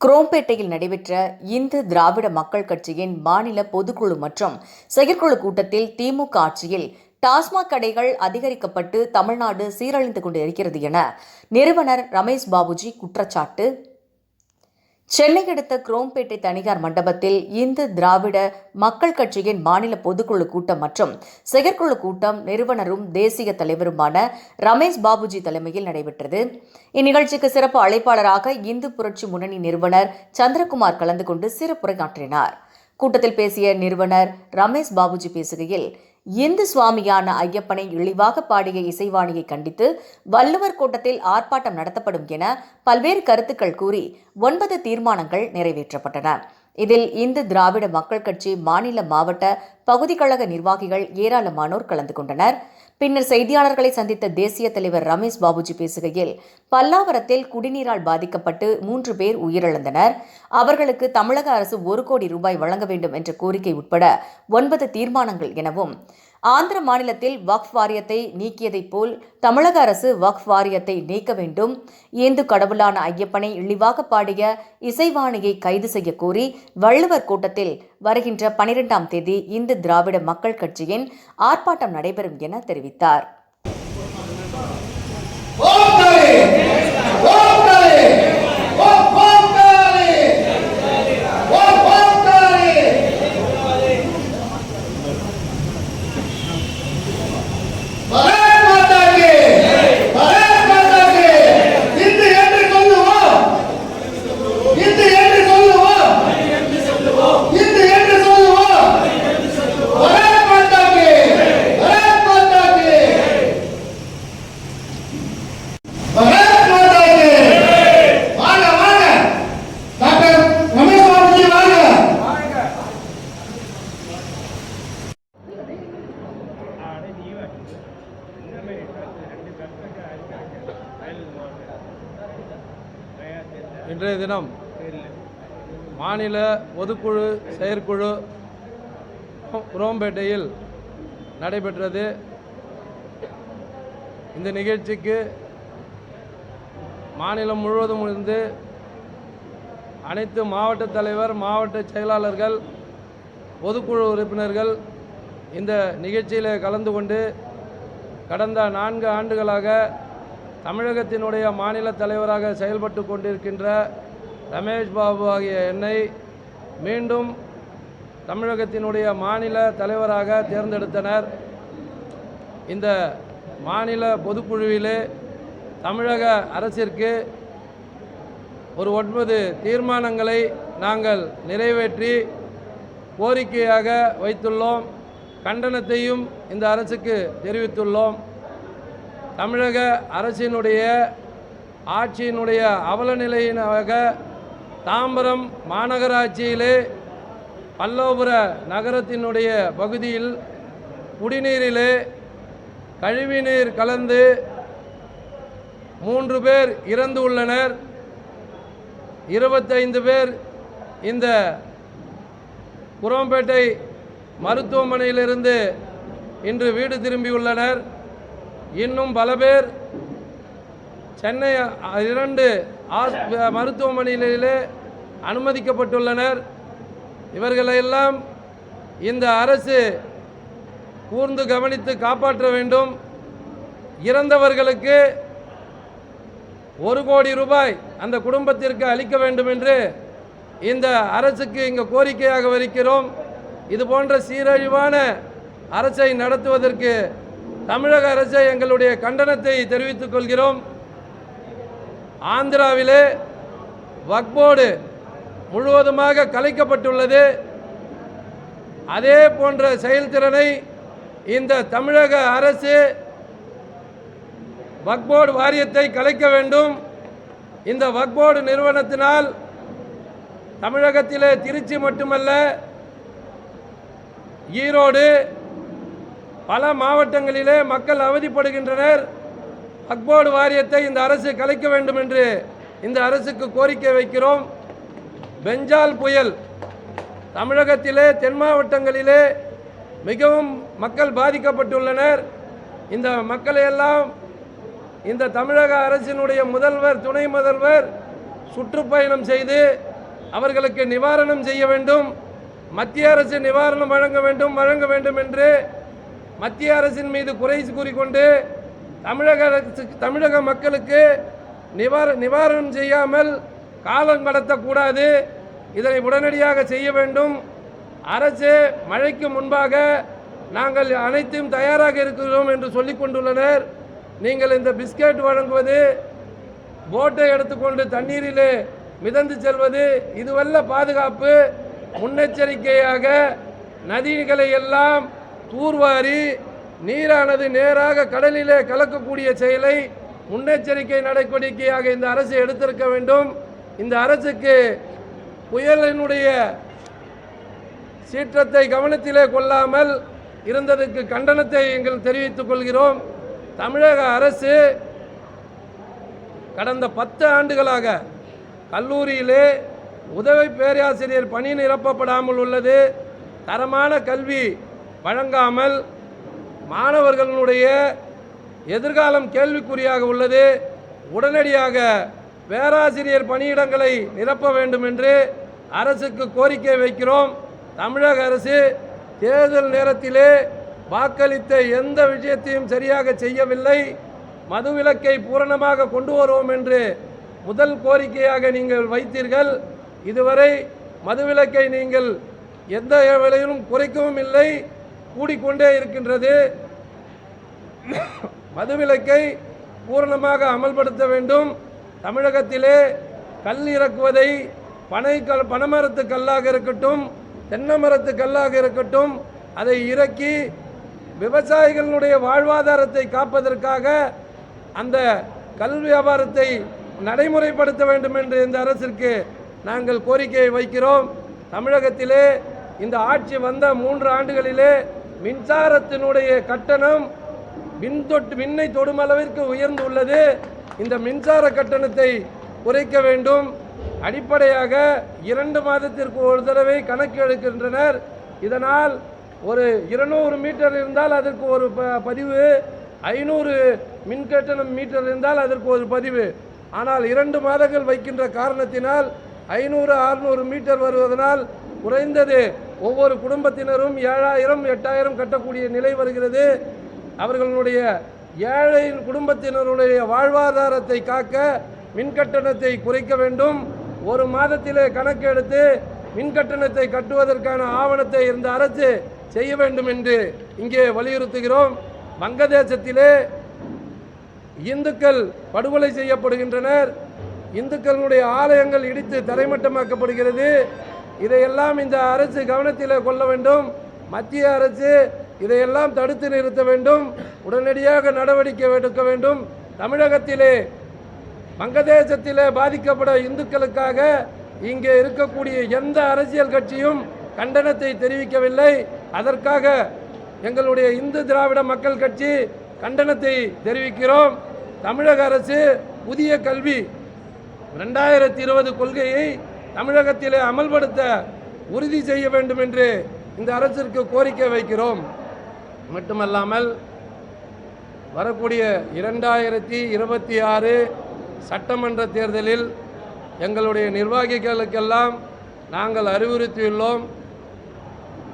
குரோம்பேட்டையில் நடைபெற்ற இந்து திராவிட மக்கள் கட்சியின் மாநில பொதுக்குழு மற்றும் செயற்குழு கூட்டத்தில் திமுக ஆட்சியில் டாஸ்மாக் கடைகள் அதிகரிக்கப்பட்டு தமிழ்நாடு சீரழிந்து கொண்டிருக்கிறது என நிறுவனர் ரமேஷ் பாபுஜி குற்றச்சாட்டு சென்னை அடுத்த குரோம்பேட்டை தனியார் மண்டபத்தில் இந்து திராவிட மக்கள் கட்சியின் மாநில பொதுக்குழு கூட்டம் மற்றும் செயற்குழு கூட்டம் நிறுவனரும் தேசிய தலைவருமான ரமேஷ் பாபுஜி தலைமையில் நடைபெற்றது. இந்நிகழ்ச்சிக்கு சிறப்பு அழைப்பாளராக இந்து புரட்சி முன்னணி நிறுவனர் சந்திரகுமார் கலந்து கொண்டு சிறப்புரையாற்றினார் கூட்டத்தில் பேசிய நிறுவனர் ரமேஷ் பாபுஜி பேசுகையில் இந்து சுவாமியான ஐயப்பனை இழிவாக பாடிய இசைவாணியை கண்டித்து வள்ளுவர் கூட்டத்தில் ஆர்ப்பாட்டம் நடத்தப்படும் என பல்வேறு கருத்துக்கள் கூறி ஒன்பது தீர்மானங்கள் நிறைவேற்றப்பட்டன. இதில் இந்து திராவிட மக்கள் கட்சி மாநில மாவட்ட பகுதி கழக நிர்வாகிகள் ஏராளமானோர் கலந்து கொண்டனர். பின்னர் செய்தியாளர்களை சந்தித்த தேசிய தலைவர் ரமேஷ் பாபுஜி பேசுகையில் பல்லாவரத்தில் குடிநீரால் பாதிக்கப்பட்டு மூன்று பேர் உயிரிழந்தனர். அவர்களுக்கு தமிழக அரசு ஒரு கோடி ரூபாய் வழங்க வேண்டும் என்ற கோரிக்கை உட்பட ஒன்பது தீர்மானங்கள் எனவும் ஆந்திர மாநிலத்தில் வக்ஃப் வாரியத்தை நீக்கியதைப் போல் தமிழக அரசு வக்ஃப் வாரியத்தை நீக்க வேண்டும். ஏந்து கடவுளான ஐயப்பனை இழிவாக பாடிய இசைவாணியை கைது செய்ய கோரி வள்ளுவர் கூட்டத்தில் வருகின்ற பனிரெண்டாம் தேதி இந்து திராவிட மக்கள் கட்சியின் ஆர்ப்பாட்டம் நடைபெறும் என தெரிவித்தார் ஓம் காளி ஓம் காளி ஓம் ஓம் காளி ஓம் ஓம் காளி பாரத் மாதா கி பாரத் மாதா கி இந்து என்று சொல்லுவோம் இந்து என்று சொல்லுவோம் இந்து என்று சொல்லுவோம் பாரத் மாதா கி பாரத் மாதா கி பாரத் மாதா கி வாங்க வாங்க டாக்டர் ரமேஷ் பாபுஜி வாங்க இன்றைய தினம் மாநில பொதுக்குழு செயற்குழு குரோம்பேட்டையில் நடைபெற்றது. இந்த நிகழ்ச்சிக்கு மாநிலம் முழுவதும் இருந்து அனைத்து மாவட்ட தலைவர் மாவட்ட செயலாளர்கள் பொதுக்குழு உறுப்பினர்கள் இந்த நிகழ்ச்சியில் கலந்து கொண்டு கடந்த நான்கு ஆண்டுகளாக தமிழகத்தினுடைய மாநில தலைவராக செயல்பட்டு கொண்டிருக்கின்ற ரமேஷ் பாபு ஆகிய என்னை மீண்டும் தமிழகத்தினுடைய மாநில தலைவராக தேர்ந்தெடுத்தனர். இந்த மாநில பொதுக்குழுவிலே தமிழக அரசிற்கு ஒரு ஒன்பது தீர்மானங்களை நாங்கள் நிறைவேற்றி கோரிக்கையாக வைத்துள்ளோம். கண்டனத்தையும் இந்த அரசுக்கு தெரிவித்துள்ளோம். தமிழக அரசினுடைய ஆட்சியினுடைய அவல நிலையினாக தாம்பரம் மாநகராட்சியிலே பல்லோபுர நகரத்தினுடைய பகுதியில் குடிநீரிலே கழிவுநீர் கலந்து மூன்று பேர் இறந்து உள்ளனர். இருபத்தைந்து பேர் இந்த குரோம்பேட்டை மருத்துவமனையிலிருந்து இன்று வீடு திரும்பியுள்ளனர். இன்னும் பல பேர் சென்னை இரண்டு மருத்துவமனைகளிலே அனுமதிக்கப்பட்டுள்ளனர். இவர்களையெல்லாம் இந்த அரசு கூர்ந்து கவனித்து காப்பாற்ற வேண்டும். இறந்தவர்களுக்கு ஒரு கோடி ரூபாய் அந்த குடும்பத்திற்கு அளிக்க வேண்டும் என்று இந்த அரசுக்கு இங்கு கோரிக்கையாக வைக்கிறோம் இது போன்ற சீரழிவான அரசை நடத்துவதற்கு தமிழக அரசை எங்களுடைய கண்டனத்தை தெரிவித்துக் கொள்கிறோம். ஆந்திராவிலே வக்போர்டு முழுவதுமாக கலைக்கப்பட்டுள்ளது. அதே போன்ற செயல்திறனை இந்த தமிழக அரசு வக்போர்டு வாரியத்தை கலைக்க வேண்டும். இந்த வக்போர்டு நிறுவனத்தினால் தமிழகத்திலே திருச்சி மட்டுமல்ல ஈரோடு பல மாவட்டங்களிலே மக்கள் அவதிப்படுகின்றனர். அக்போர்டு வாரியத்தை இந்த அரசு கலைக்க வேண்டும் என்று இந்த அரசுக்கு கோரிக்கை வைக்கிறோம். பெஞ்சால் புயல் தமிழகத்திலே தென் மாவட்டங்களிலே மிகவும் மக்கள் பாதிக்கப்பட்டுள்ளனர். இந்த மக்களையெல்லாம் இந்த தமிழக அரசினுடைய முதல்வர் துணை முதல்வர் சுற்றுப்பயணம் செய்து அவர்களுக்கு நிவாரணம் செய்ய வேண்டும். மத்திய அரசு நிவாரணம் வழங்க வேண்டும் வழங்க வேண்டும் என்று மத்திய அரசின் மீது குறை கூறிக்கொண்டு தமிழக தமிழக மக்களுக்கு நிவார நிவாரணம் செய்யாமல் காலம் கடத்தக்கூடாது. இதனை உடனடியாக செய்ய வேண்டும். அரசு மழைக்கு முன்பாக நாங்கள் அனைத்தும் தயாராக இருக்கிறோம் என்று சொல்லிக் கொண்டுள்ளனர். நீங்கள் இந்த பிஸ்கெட் வழங்குவது போட்டை எடுத்துக்கொண்டு தண்ணீரிலே மிதந்து செல்வது இதுவல்ல பாதுகாப்பு. முன்னெச்சரிக்கையாக நதிகளை எல்லாம் தூர்வாரி நீரானது நேராக கடலிலே கலக்கக்கூடிய செயலை முன்னெச்சரிக்கை நடவடிக்கையாக இந்த அரசு எடுத்திருக்க வேண்டும். இந்த அரசுக்கு புயலினுடைய சீற்றத்தை கவனத்திலே கொள்ளாமல் இருந்ததற்கு கண்டனத்தை எங்கள் தெரிவித்துக் கொள்கிறோம். தமிழக அரசு கடந்த பத்து ஆண்டுகளாக கல்லூரியிலே உதவி பேராசிரியர் பணி நிரப்பப்படாமல் உள்ளது. தரமான கல்வி வழங்காமல் மாணவர்களுடைய எதிர்காலம் கேள்விக்குறியாக உள்ளது. உடனடியாக பேராசிரியர் பணியிடங்களை நிரப்ப வேண்டும் என்று அரசுக்கு கோரிக்கை வைக்கிறோம். தமிழக அரசு தேர்தல் நேரத்திலே வாக்களித்த எந்த விஷயத்தையும் சரியாக செய்யவில்லை. மதுவிலக்கை பூரணமாக கொண்டு வருவோம் என்று முதல் கோரிக்கையாக நீங்கள் வைத்தீர்கள். இதுவரை மதுவிலக்கை நீங்கள் எந்த விலையிலும் குறைக்கவும் இல்லை. கூடிக்கொண்டே இருக்கின்றது. மதுவிலக்கை பூரணமாக அமல்படுத்த வேண்டும். தமிழகத்திலே கல் இறக்குவதை பனை கல் பனைமரத்து கல்லாக இருக்கட்டும் தென்னை மரத்து கல்லாக இருக்கட்டும் அதை இறக்கி விவசாயிகளுடைய வாழ்வாதாரத்தை காப்பதற்காக அந்த கல் வியாபாரத்தை நடைமுறைப்படுத்த வேண்டும் என்று இந்த அரசிற்கு நாங்கள் கோரிக்கையை வைக்கிறோம். தமிழகத்திலே இந்த ஆட்சி வந்த மூன்று ஆண்டுகளிலே மின்சாரத்தினுடைய கட்டணம் மின் தொட்டு மின்னை தொடும் அளவிற்கு உயர்ந்துள்ளது இந்த மின்சார கட்டணத்தை குறைக்க வேண்டும். அடிப்படையாக இரண்டு மாதத்திற்கு ஒரு தடவை கணக்கு எடுக்கின்றனர். இதனால் ஒரு இருநூறு மீட்டர் இருந்தால் அதற்கு ஒரு ப- பதிவு. ஐநூறு மின் கட்டணம் மீட்டர் இருந்தால் அதற்கு ஒரு பதிவு. ஆனால் இரண்டு மாதங்கள் வைக்கின்ற காரணத்தினால் ஐநூறு அறுநூறு மீட்டர் வருவதனால் குறைந்தது ஒவ்வொரு குடும்பத்தினரும் ஏழாயிரம் எட்டாயிரம் கட்டக்கூடிய நிலை வருகிறது. அவர்களுடைய ஏழை குடும்பத்தினருடைய வாழ்வாதாரத்தை காக்க மின் கட்டணத்தை குறைக்க வேண்டும். ஒரு மாதத்திலே கணக்கு எடுத்து மின் கட்டணத்தை கட்டுவதற்கான ஆவணத்தை இந்த அரசு செய்ய வேண்டும் என்று இங்கே வலியுறுத்துகிறோம். வங்கதேசத்திலே இந்துக்கள் படுகொலை செய்யப்படுகின்றனர். இந்துக்களுடைய ஆலயங்கள் இடித்து தரைமட்டமாக்கப்படுகிறது. இதையெல்லாம் இந்த அரசு கவனத்தில் கொள்ள வேண்டும். மத்திய அரசு இதையெல்லாம் தடுத்து நிறுத்த வேண்டும். உடனடியாக நடவடிக்கை எடுக்க வேண்டும். தமிழகத்திலே வங்கதேசத்திலே பாதிக்கப்பட இந்துக்களுக்காக இங்கே இருக்கக்கூடிய எந்த அரசியல் கட்சியும் கண்டனத்தை தெரிவிக்கவில்லை. அதற்காக எங்களுடைய இந்து திராவிட மக்கள் கட்சி கண்டனத்தை தெரிவிக்கிறோம். தமிழக அரசு புதிய கல்வி ரெண்டாயிரத்தி இருபது கொள்கையை தமிழகத்திலே அமல்படுத்த உறுதி செய்ய வேண்டும் என்று இந்த அரசிற்கு கோரிக்கை வைக்கிறோம். மட்டுமல்லாமல் வரக்கூடிய இரண்டாயிரத்தி இருபத்தி ஆறு சட்டமன்ற தேர்தலில் எங்களுடைய நிர்வாகிகளுக்கெல்லாம் நாங்கள் அறிவுறுத்தியுள்ளோம்.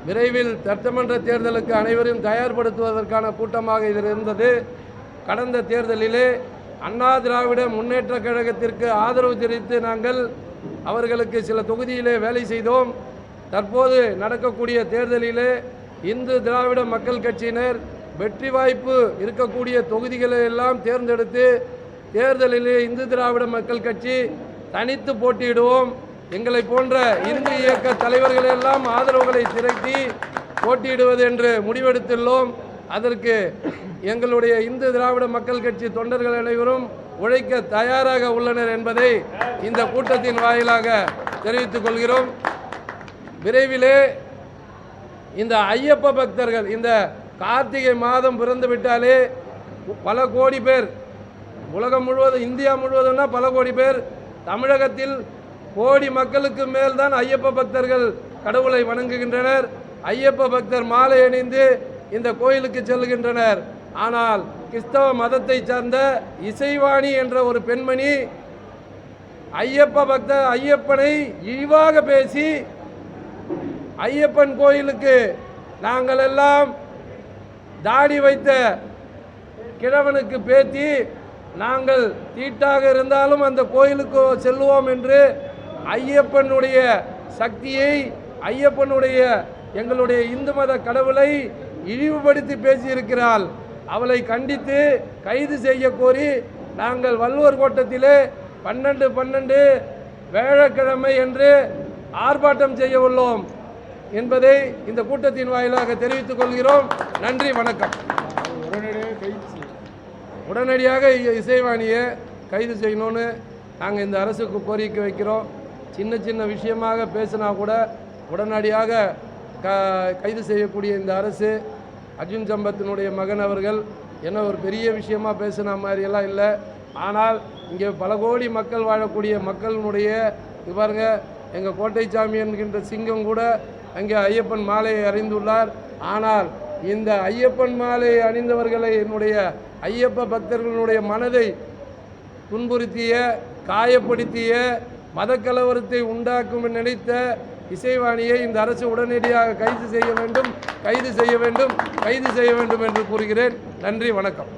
விரைவில் சட்டமன்ற தேர்தலுக்கு அனைவரையும் தயார்படுத்துவதற்கான கூட்டமாக இது இருந்தது. கடந்த தேர்தலிலே அண்ணா திராவிட முன்னேற்ற கழகத்திற்கு ஆதரவு தெரிவித்து நாங்கள் அவர்களுக்கு சில தொகுதியிலே வேலை செய்தோம். தற்போது நடக்கக்கூடிய தேர்தலிலே இந்து திராவிட மக்கள் கட்சியினர் வெற்றி வாய்ப்பு இருக்கக்கூடிய தொகுதிகளை எல்லாம் தேர்ந்தெடுத்து தேர்தலிலே இந்து திராவிட மக்கள் கட்சி தனித்து போட்டியிடுவோம். எங்களை போன்ற இந்து இயக்க தலைவர்கள் எல்லாம் ஆதரவுகளை திரட்டி போட்டியிடுவது என்று முடிவெடுத்துள்ளோம். அதற்கு எங்களுடைய இந்து திராவிட மக்கள் கட்சி தொண்டர்கள் அனைவரும் உழைக்க தயாராக உள்ளனர் என்பதை இந்த கூட்டத்தின் வாயிலாக தெரிவித்துக் கொள்கிறோம். விரைவிலே இந்த ஐயப்ப பக்தர்கள் இந்த கார்த்திகை மாதம் பிறந்து விட்டாலே பல கோடி பேர் உலகம் முழுவதும் இந்தியா முழுவதும்னா பல கோடி பேர் தமிழகத்தில் கோடி மக்களுக்கு மேல் தான் ஐயப்ப பக்தர்கள் கடவுளை வணங்குகின்றனர். ஐயப்ப பக்தர் மாலை அணிந்து இந்த கோயிலுக்கு செல்கின்றனர். ஆனால் கிறிஸ்தவ மதத்தை சார்ந்த இசைவாணி என்ற ஒரு பெண்மணி ஐயப்ப பக்த ஐயப்பனை இழிவாக பேசி ஐயப்பன் கோயிலுக்கு நாங்கள் எல்லாம் தாடி வைத்த கிழவனுக்கு பேத்தி நாங்கள் தீட்டாக இருந்தாலும் அந்த கோயிலுக்கு செல்லுவோம் என்று ஐயப்பனுடைய சக்தியை ஐயப்பனுடைய எங்களுடைய இந்து மத கடவுளை இழிவுபடுத்தி பேசியிருக்கிறாள். அவளை கண்டித்து கைது செய்ய கோரி நாங்கள் வள்ளுவர் கோட்டத்திலே பன்னெண்டு பன்னெண்டு வேழக்கிழமை என்று ஆர்ப்பாட்டம் செய்ய உள்ளோம் என்பதை இந்த கூட்டத்தின் வாயிலாக தெரிவித்துக் கொள்கிறோம். நன்றி வணக்கம். உடனடியாக இ- இசைவாணியை கைது செய்யணும்னு நாங்கள் இந்த அரசுக்கு கோரிக்கை வைக்கிறோம். சின்ன சின்ன விஷயமாக பேசினா கூட உடனடியாக க கைது செய்யக்கூடிய இந்த அரசு அர்ஜுன் சம்பத்தினுடைய மகன் அவர்கள் என்ன ஒரு பெரிய விஷயமா பேசின மாதிரியெல்லாம் இல்லை. ஆனால் இங்கே பல கோடி மக்கள் வாழக்கூடிய மக்களினுடைய இது பாருங்கள் எங்கள் கோட்டைச்சாமி என்கின்ற சிங்கம் கூட அங்கே ஐயப்பன் மாலையை அறிந்துள்ளார் ஆனால் இந்த ஐயப்பன் மாலை அணிந்தவர்களை என்னுடைய ஐயப்ப பக்தர்களுடைய மனதை துன்புறுத்திய காயப்படுத்திய மதக்கலவரத்தை உண்டாக்கும் நினைத்த இசைவாணியை இந்த அரசு உடனடியாக கைது செய்ய வேண்டும் கைது செய்ய வேண்டும் கைது செய்ய வேண்டும் என்று கூறுகிறேன். நன்றி வணக்கம்.